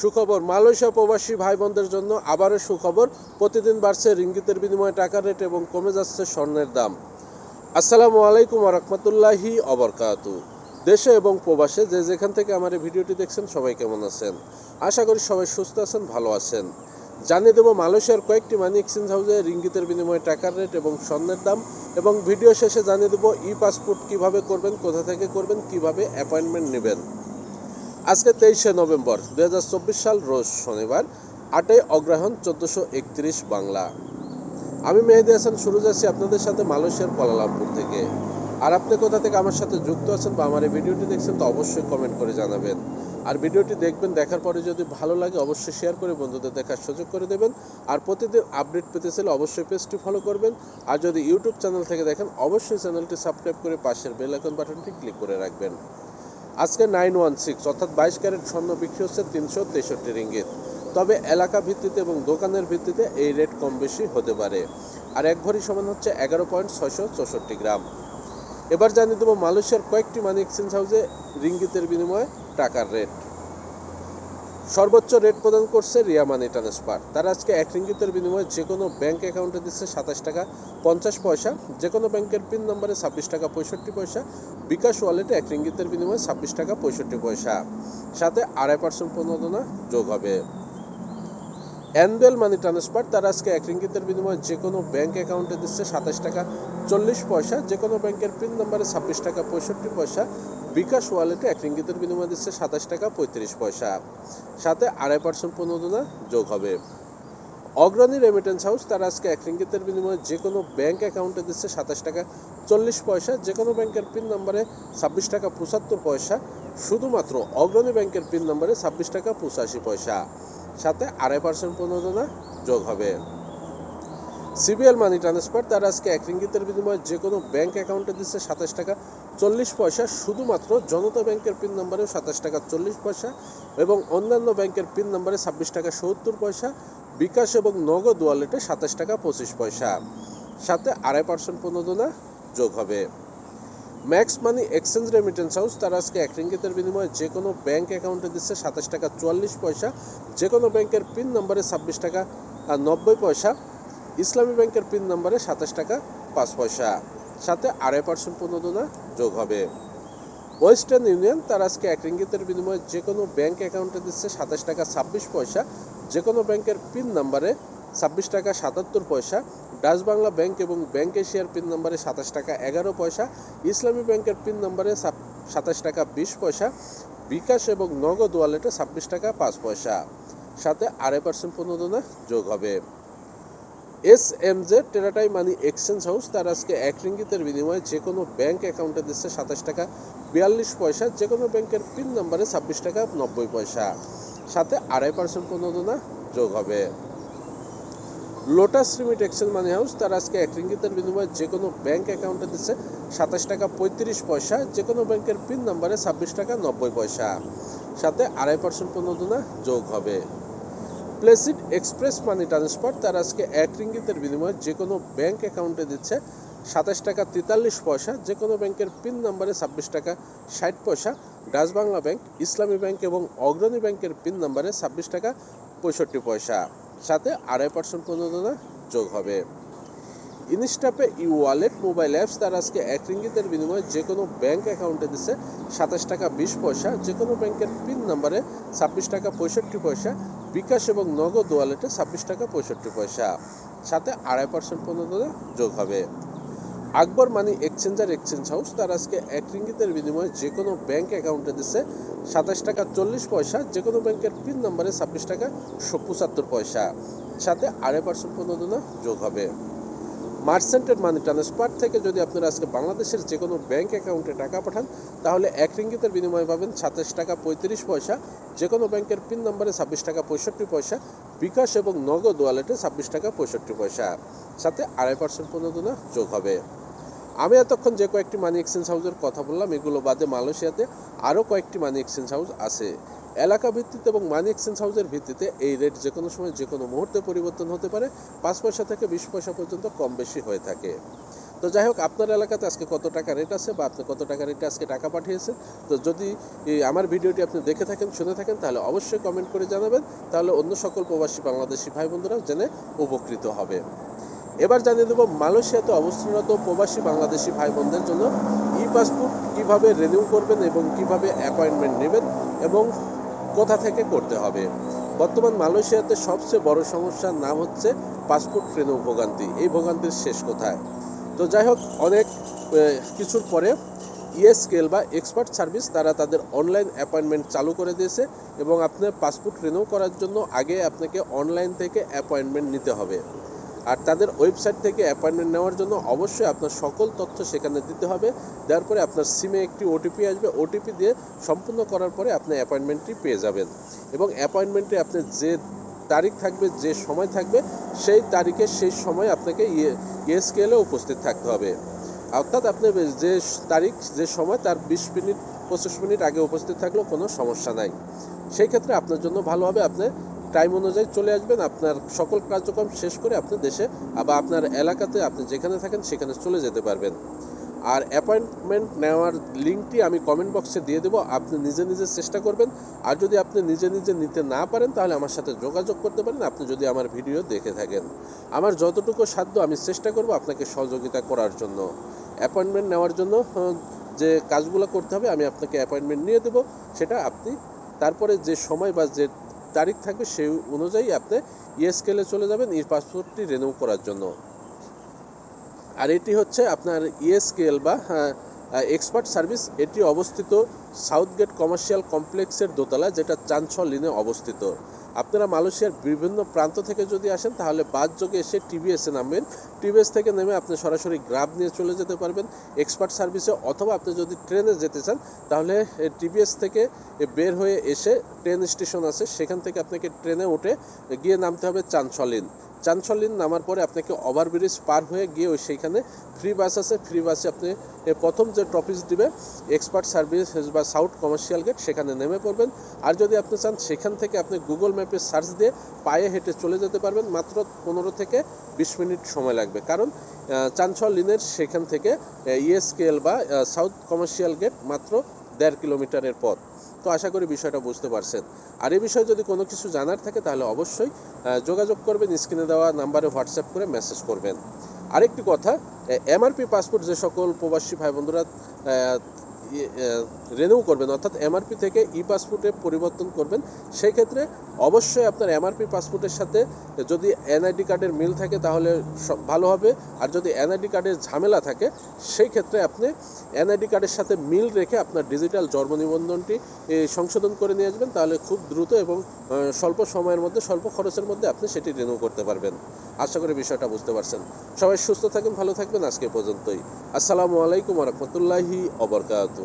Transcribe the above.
সুখবর, মালয়েশিয়া প্রবাসী ভাই বোনদের জন্য আবারও সুখবর, প্রতিদিন বাড়ছে রিঙ্গিতের বিনিময়ে টাকার রেট এবং কমে যাচ্ছে স্বর্ণের দাম। আসসালামু আলাইকুম রহমতুল্লাহি অবরকাতু দেশে এবং প্রবাসে যে যেখান থেকে আমার এই ভিডিওটি দেখছেন, সবাই কেমন আছেন? আশা করি সবাই সুস্থ আছেন, ভালো আছেন। জানিয়ে দেবো, মালয়েশিয়ার কয়েকটি মানি এক্সচেঞ্জ হাউসে রিঙ্গিতের বিনিময়ে টাকার রেট এবং স্বর্ণের দাম এবং ভিডিও শেষে জানিয়ে দেবো ই পাসপোর্ট কীভাবে করবেন, কোথা থেকে করবেন, কীভাবে অ্যাপয়েন্টমেন্ট নেবেন। আজকে তেইশে নভেম্বর দু হাজার চব্বিশ সাল রোজ শনিবার, আটই অগ্রহায়ণ চোদ্দোশো একত্রিশ বাংলা। আমি মেহেদি হাসান, শুরু যাচ্ছি আপনাদের সাথে মালয়েশিয়ার কোয়ালালামপুর থেকে। আর আপনি কোথা থেকে আমার সাথে যুক্ত আছেন বা আমার এই ভিডিওটি দেখছেন, তো অবশ্যই কমেন্ট করে জানাবেন। আর ভিডিওটি দেখবেন, দেখার পরে যদি ভালো লাগে, অবশ্যই শেয়ার করে বন্ধুদের দেখার সুযোগ করে দেবেন। আর প্রতিদিন আপডেট পেতে চাইলে অবশ্যই পেজটি ফলো করবেন। আর যদি ইউটিউব চ্যানেল থেকে দেখেন, অবশ্যই চ্যানেলটি সাবস্ক্রাইব করে পাশের বেল আইকন বাটনটি ক্লিক করে রাখবেন। আজকে নাইন ওয়ান সিক্স, অর্থাৎ বাইশ ক্যারেট স্বর্ণ বিক্রি হচ্ছে তিনশো তেষট্টি রিঙ্গিত। তবে এলাকা ভিত্তিতে এবং দোকানের ভিত্তিতে এই রেট কম বেশি হতে পারে। আর এক ভরি সমান হচ্ছে এগারো পয়েন্ট ছয়শো চৌষট্টি গ্রাম। এবার জানিয়ে দেবো মালয়েশিয়ার কয়েকটি মানি এক্সচেঞ্জ হাউসে রিঙ্গিতের বিনিময়ে টাকার রেট। সর্বোচ্চ রেট প্রদান করছে রিয়া মানি ট্রান্সফার তারা আজকে এক রিঙ্গিতের বিনিময়ে যে কোনো ব্যাংক অ্যাকাউন্টে দিচ্ছে সাতাশ টাকা পঞ্চাশ পয়সা যে কোনো ব্যাংকের পিন নম্বরে ছাব্বিশ টাকা পঁয়ষট্টি পয়সা, বিকাশ ওয়ালেটে এক রিঙ্গিতের বিনিময়ে ছাব্বিশ টাকা পঁয়ষট্টি পয়সা। সাথে আড়াই পার্সেন্ট প্রণোদনা যোগ হবে। অ্যানুয়াল মানি ট্রান্সফার তারা আজকে এক রিঙ্গিতের বিনিময়ে যে কোনো ব্যাংক অ্যাকাউন্টে দিচ্ছে সাতাশ টাকা চল্লিশ পয়সা যে কোনো ব্যাংকের পিন নম্বরে ছাব্বিশ টাকা পঁয়ষট্টি পয়সা বিকাশ ওয়ালেটে এক রিঙ্গিতের বিনিময়ে দিচ্ছে সাতাশ টাকা পঁয়ত্রিশ পয়সা। সাথে আড়াই পার্সেন্ট প্রণোদনা যোগ হবে। অগ্রণী রেমিটেন্স হাউস তারা আজকে এক রিঙ্গিতের বিনিময়ে যে কোনো ব্যাঙ্ক অ্যাকাউন্টে দিচ্ছে সাতাশ টাকা চল্লিশ পয়সা, যে কোনো ব্যাংকের পিন নম্বরে ছাব্বিশ টাকা পঁচাত্তর পয়সা, শুধুমাত্র অগ্রণী ব্যাংকের পিন নম্বরে ছাব্বিশ টাকা পঁচাশি পয়সা। সাথে আড়াই পার্সেন্ট প্রণোদনা যোগ হবে। সিবিএল মানি ট্রান্সফার, তারা আজকে এক রিঙ্গিতের বিনিময়ে যে কোনো ব্যাংক অ্যাকাউন্টে দিচ্ছে সাতাশ টাকা চল্লিশ পয়সা, শুধুমাত্র জনতা ব্যাংকের পিন নম্বরে সাতাশ টাকা চল্লিশ পয়সা এবং অন্যান্য ব্যাংকের পিন নম্বরে ছাব্বিশ টাকা সত্তর পয়সা, বিকাশ এবং নগদ ওয়ালেটে সাতাশ টাকা পঁচিশ পয়সা। সাথে আড়াই পার্সেন্ট প্রণোদনা যোগ হবে। Max money exchange remittance house, তারা আজকে এক রিঙ্গিতের বিনিময়ে যে কোনো ব্যাঙ্ক অ্যাকাউন্টে দিচ্ছে সাতাশ টাকা চুয়াল্লিশ পয়সা যে কোনো ব্যাংকের পিন নম্বরে ছাব্বিশ টাকা নব্বই পয়সা ইসলামী ব্যাংকের পিন নম্বরে সাতাশ টাকা, পাঁচ পয়সা। সাথে আড়াই পার্সেন্ট প্রণোদনা যোগ হবে। ওয়েস্টার্ন ইউনিয়ন তার আজকে এক রিঙ্গিতের বিনিময়ে যে কোনো ব্যাংক অ্যাকাউন্টে দিচ্ছে সাতাশ টাকা, ছাব্বিশ পয়সা। যে কোনো ব্যাংকের পিন নম্বরে ছাব্বিশ টাকা, সাতাত্তর পয়সা। ডাচ বাংলা ব্যাংক এবং ব্যাংক এশিয়ার পিন নম্বরে সাতাশ টাকা, এগারো পয়সা। ইসলামী ব্যাংকের পিন নম্বরে সাতাশ টাকা, বিশ পয়সা। বিকাশ এবং নগদ ওয়ালেটে ছাব্বিশ টাকা, পাঁচ পয়সা। সাথে আড়াই পার্সেন্ট প্রণোদনা যোগ হবে। এস এম জে টেরাটাই মানি এক্সচেঞ্জ হাউস তার আজকে এক রিঙ্গিতের বিনিময়ে যে কোনো ব্যাংক অ্যাকাউন্টে দিচ্ছে সাতাশ টাকা, বিয়াল্লিশ পয়সা যে কোনো ব্যাংকের পিন নাম্বারে ছাব্বিশ টাকা, নব্বই পয়সা। সাথে আড়াই পার্সেন্ট প্রণোদনা যোগ হবে। Lotus remit exchange money house তার আজকে এক রিঙ্গিতের বিনিময়ে যে কোনো ব্যাংক অ্যাকাউন্টে দিচ্ছে সাতাশ টাকা, পঁয়ত্রিশ পয়সা যে কোনো ব্যাংকের পিন নাম্বারে ছাব্বিশ টাকা, নব্বই পয়সা। সাথে আড়াই পার্সেন্ট প্রণোদনা যোগ হবে। প্লেসিড এক্সপ্রেস মানি ট্রান্সফার তার আজকে এক রিঙ্গিতের বিনিময়ে যে কোনো ব্যাংক অ্যাকাউন্টে দিচ্ছে সাতাশ টাকা তেতাল্লিশ পয়সা যে কোনো ব্যাংকের পিন নম্বরে ছাব্বিশ টাকা ষাট পয়সা, Dutch Bangla bank Islami bank এবং অগ্রণী ব্যাংকের পিন নম্বরে ছাব্বিশ টাকা পঁয়ষট্টি পয়সা। সাথে আড়াই পার্সেন্ট প্রণোদনা যোগ হবে। Instapay E wallet mobile apps তার আজকে এক রিঙ্গিতের বিনিময়ে যে কোনো ব্যাংক অ্যাকাউন্টে দিচ্ছে সাতাশ টাকা বিশ পয়সা যে কোনো ব্যাংকের পিন নম্বরে ছাব্বিশ টাকা পঁয়ষট্টি পয়সা বিকাশ এবং নগদ ওয়ালেটে ছাব্বিশ টাকা পঁয়ষট্টি পয়সা। সাথে আড়াই পার্সেন্ট পর্যন্ত যোগ হবে। Akbar money exchanger exchange house তার আজকে এক রিঙ্গিতের বিনিময়ে যে কোনো ব্যাংক অ্যাকাউন্টে দিচ্ছে সাতাশ টাকা চল্লিশ পয়সা যে কোনো ব্যাংকের পিন নম্বরে ছাব্বিশ টাকা পঁচাত্তর পয়সা। সাথে আড়াই পার্সেন্ট পর্যন্ত যোগ হবে। মার্সেন্টেড মানি ট্রান্সফার থেকে যদি আপনারা আজকে বাংলাদেশের যে কোনো ব্যাঙ্ক অ্যাকাউন্টে টাকা পাঠান, তাহলে এক রিঙ্গিতের বিনিময়ে পাবেন সাতাশ টাকা পঁয়ত্রিশ পয়সা যে কোনো ব্যাংকের পিন নম্বরে ছাব্বিশ টাকা পঁয়ষট্টি পয়সা, বিকাশ এবং নগদ ওয়ালেটে ছাব্বিশ টাকা পঁয়ষট্টি পয়সা। সাথে আড়াই পার্সেন্ট প্রণোদনা যোগ হবে। আমি এতক্ষণ যে কয়েকটি মানি এক্সচেঞ্জ হাউসের কথা বললাম, এগুলো বাদে মালয়েশিয়াতে আরও কয়েকটি মানি এক্সচেঞ্জ হাউস আছে। এলাকা ভিত্তিতে এবং মানি এক্সচেঞ্জ হাউসের ভিত্তিতে এই রেট যে কোনো সময় যে কোনো মুহূর্তে পরিবর্তন হতে পারে। পাঁচ পয়সা থেকে বিশ পয়সা পর্যন্ত কম বেশি হয়ে থাকে। তো যাই হোক, আপনার এলাকাতে আজকে কত টাকা রেট আছে বা আপনি কত টাকা রেটে আজকে টাকা পাঠিয়েছেন? তো যদি আমার ভিডিওটি আপনি দেখে থাকেন, শুনে থাকেন, তাহলে অবশ্যই কমেন্ট করে জানাবেন। তাহলে অন্য সকল প্রবাসী বাংলাদেশি ভাই বোনরাও জেনে উপকৃত হবে। এবার জানিয়ে দেবো, মালয়েশিয়াতে অবস্থানরত প্রবাসী বাংলাদেশি ভাই বোনদের জন্য ই পাসপোর্ট কীভাবে রিনিউ করবেন এবং কীভাবে অ্যাপয়েন্টমেন্ট নেবেন এবং কোথা থেকে করতে হবে? বর্তমান মালয়েশিয়াতে সবচেয়ে বড় সমস্যার নাম হচ্ছে পাসপোর্ট রিনিউ ভোগান্তি। এই ভোগান্তির শেষ কোথায়? তো যাই হোক, অনেক কিছুর পরে ইএসকেল বা এক্সপার্ট সার্ভিস তারা তাদের অনলাইন অ্যাপয়েন্টমেন্ট চালু করে দিয়েছে এবং আপনার পাসপোর্ট রিনিউ করার জন্য আগে আপনাকে অনলাইন থেকে অ্যাপয়েন্টমেন্ট নিতে হবে। আর তাদের ওয়েবসাইট থেকে অ্যাপয়েন্টমেন্ট নেওয়ার জন্য অবশ্যই আপনার সকল তথ্য সেখানে দিতে হবে। দেওয়ার পরে আপনার সিমে একটি ওটিপি আসবে। ওটিপি দিয়ে সম্পূর্ণ করার পরে আপনি অ্যাপয়েন্টমেন্টটি পেয়ে যাবেন। এবং অ্যাপয়েন্টমেন্টে আপনি যে তারিখ থাকবে যে সময় থাকবে সেই তারিখে সেই সময় আপনাকে ইয়ে, ইএসকেএলে উপস্থিত থাকতে হবে। অর্থাৎ আপনি যে তারিখ যে সময় তার বিশ মিনিট পঁচিশ মিনিট আগে উপস্থিত থাকলেও কোনো সমস্যা নাই। সেই ক্ষেত্রে আপনার জন্য ভালো হবে। আপনি টাইম অনুযায়ী চলে আসবেন, আপনার সকল কার্যক্রম শেষ করে আপনি দেশে বা আপনার এলাকাতে আপনি যেখানে থাকেন সেখানে চলে যেতে পারবেন। আর অ্যাপয়েন্টমেন্ট নেওয়ার লিঙ্কটি আমি কমেন্ট বক্সে দিয়ে দেবো, আপনি নিজে নিজে চেষ্টা করবেন। আর যদি আপনি নিজে নিজে নিতে না পারেন, তাহলে আমার সাথে যোগাযোগ করতে পারেন, আপনি যদি আমার ভিডিও দেখে থাকেন। আমার যতটুকু সাধ্য আমি চেষ্টা করব আপনাকে সহযোগিতা করার জন্য। অ্যাপয়েন্টমেন্ট নেওয়ার জন্য যে কাজগুলো করতে হবে, আমি আপনাকে অ্যাপয়েন্টমেন্ট নিয়ে দেবো, সেটা আপনি তারপরে যে সময় বা যে তারিখ থাকবে সেই অনুযায়ী আপনি ইএসকেলে চলে যাবেন ই পাসপোর্টটি রিনিউ করার জন্য। আর এটি হচ্ছে আপনার ইএসকেএল বা এক্সপার্ট সার্ভিস এটি অবস্থিত সাউথ গেট কমার্শিয়াল কমপ্লেক্সের দোতলা যেটা চাঞ্চল লিনে অবস্থিত। আপনারা মালয়েশিয়ার বিভিন্ন প্রান্ত থেকে যদি আসেন, তাহলে বাসযোগে এসে টিভিএসে নামবেন। টিভিএস থেকে নেমে আপনি সরাসরি গ্রাব নিয়ে চলে যেতে পারবেন। এক্সপার্ট সার্ভিসে অথবা আপনি যদি ট্রেনে যেতে চান, তাহলে টিভিএস থেকে বের হয়ে এসে ট্রেন স্টেশন আছে। সেখান থেকে আপনাকে ট্রেনে উঠে গিয়ে নামতে হবে চানছলিন চানছলিন নামার পরে আপনাকে ওভারব্রিজ পার হয়ে গিয়ে ওই সেইখানে ফ্রি বাস আছে। ফ্রি বাসে আপনি প্রথম যে টপিস দিবে এক্সপার্ট সার্ভিস বা সাউথ কমার্শিয়াল গেট সেখানে নেমে পড়বেন। আর যদি আপনি চান, সেখান থেকে আপনি গুগল ম্যাপে সার্চ দিয়ে পায়ে হেঁটে চলে যেতে পারবেন। মাত্র পনেরো থেকে বিশ মিনিট সময় লাগবে। কারণ চানছল লিনের সেখান থেকে ইএসকেএল বা সাউথ কমার্শিয়াল গেট মাত্র দেড় কিলোমিটারের পথ। তো আশা করি বিষয়টা বুঝতে পারছেন। আর এই বিষয়ে যদি কোনো কিছু জানার থাকে তাহলে অবশ্যই যোগাযোগ করবেন, স্ক্রিনে দেওয়া নাম্বারে হোয়াটসঅ্যাপ করে মেসেজ করবেন। আরেকটি কথা এমআরপি পাসপোর্ট যে সকল প্রবাসী ভাই বন্ধুরা রেনিউ করবেন, অর্থাৎ এমআরপি থেকে ই পাসপোর্টে পরিবর্তন করবেন। সেই ক্ষেত্রে অবশ্যই আপনার এমআরপি পাসপোর্টের সাথে যদি এনআইডি কার্ডের মিল থাকে তাহলে সব ভালো হবে। আর যদি এনআইডি কার্ডের ঝামেলা থাকে সেই ক্ষেত্রে আপনি এনআইডি কার্ডের সাথে মিল রেখে আপনার ডিজিটাল জন্ম নিবন্ধনটি সংশোধন করে নিয়ে আসবেন। তাহলে খুব দ্রুত এবং স্বল্প সময়ের মধ্যে, স্বল্প খরচের মধ্যে আপনি সেটি রিনিউ করতে পারবেন। আশা করি বিষয়টা বুঝতে পারছেন। সবাই সুস্থ থাকেন, ভালো থাকবেন। আজকে পর্যন্তই। আসসালামু আলাইকুম রহমতুল্লাহি অবরকাত